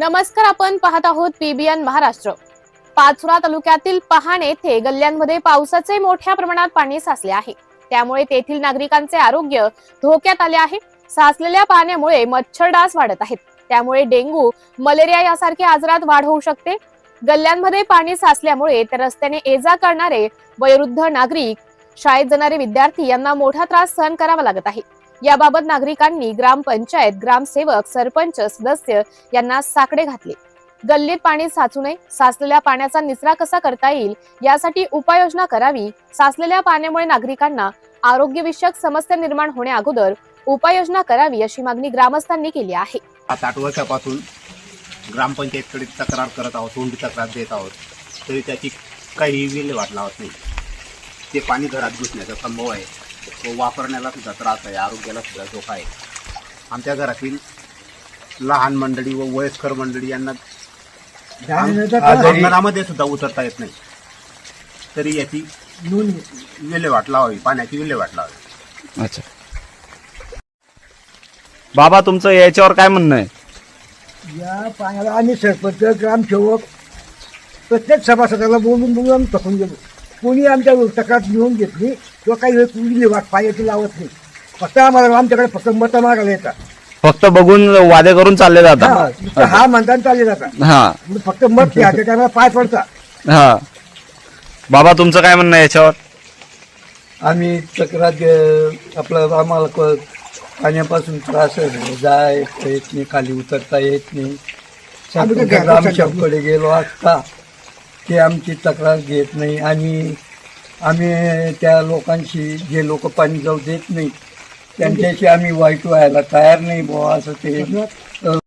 नमस्कार आपण पाहत आहोत पीबीएन महाराष्ट्र. पाचोरा तालुक्यातील पहाण येथे गल्ल्यांमध्ये पावसाचे मोठ्या प्रमाणात पाणी साचले आहे. त्यामुळे तेथील नागरिकांचे आरोग्य धोक्यात आले आहे. साचलेल्या पाण्यामुळे मच्छर डास वाढत आहेत. त्यामुळे डेंग्यू मलेरिया यासारखे आजारात वाढ होऊ शकते. गल्ल्यांमध्ये पाणी साचल्यामुळे त्या रस्त्याने ये जा करणारे वयोवृद्ध नागरिक शाळेत जाणारे विद्यार्थी यांना मोठा त्रास सहन करावा लागत आहे. याबाबत नागरिकांनी ग्रामपंचायत ग्रामसेवक सरपंच सदस्य यांना साकडे घातले. गल्लीत पाणी साचू नये साचलेल्या पाण्याचा निचरा कसा करता येईल यासाठी उपाययोजना करावी साचलेल्या पाण्यामुळे नागरिकांना आरोग्यविषयक समस्या निर्माण होण्या अगोदर उपाययोजना करावी अशी मागणी ग्रामस्थांनी केली आहे. सात आठ वर्षापासून ग्रामपंचायतकडे तक्रार करत आहोत तोंडी तक्रार देत आहोत तरी त्याची काही विल्हेवाट लावत नाही. ते पाणी घरात घुसण्याचा संभव आहे. व वापरण्याला सुद्धा त्रास आहे आरोग्याला सुद्धा धोका आहे. आमच्या घरातील लहान मंडळी व वयस्कर मंडळी यांना अंगणामध्ये सुद्धा उतरता येत नाही. तरी याची विल्हेवाट लावावी पाण्याची विल्हेवाट लावावी. अच्छा. बाबा तुमचं याच्यावर काय म्हणणं आहे? या पाण्याला आम्ही सरपंच ग्रामसेवक प्रत्येक सभासदाला बोलून बोलून आम्ही थकून गेलो. कोणी आमच्या तक्रार लिहून घेतली किंवा काही वेळ कुणी वाट पायाची लावत नाही. फक्त आम्हाला आमच्याकडे फक्त मत मागायला येतात. फक्त बघून वादे करून चालले हा, जातात नुसतं हा म्हणताना चालले जातात. हा. मग फक्त मत घ्यायच्या टायमाला पाय पडतात. हा. बाबा तुमचं काय म्हणणं आहे याच्यावर? आम्ही तक्रार आपलं आम्हाला क- पाण्यापासून त्रास आहे. जाय येत नाही खाली उतरता येत नाही. आम्ही तर ग्रामसेवकडे गेलो असता. ते आमची तक्रार घेत नाही आणि आम्ही त्या लोकांशी जे लोक पाणी जाऊ देत नाही त्यांच्याशी आम्ही वाईट व्हायला तयार नाही बुवा असं ते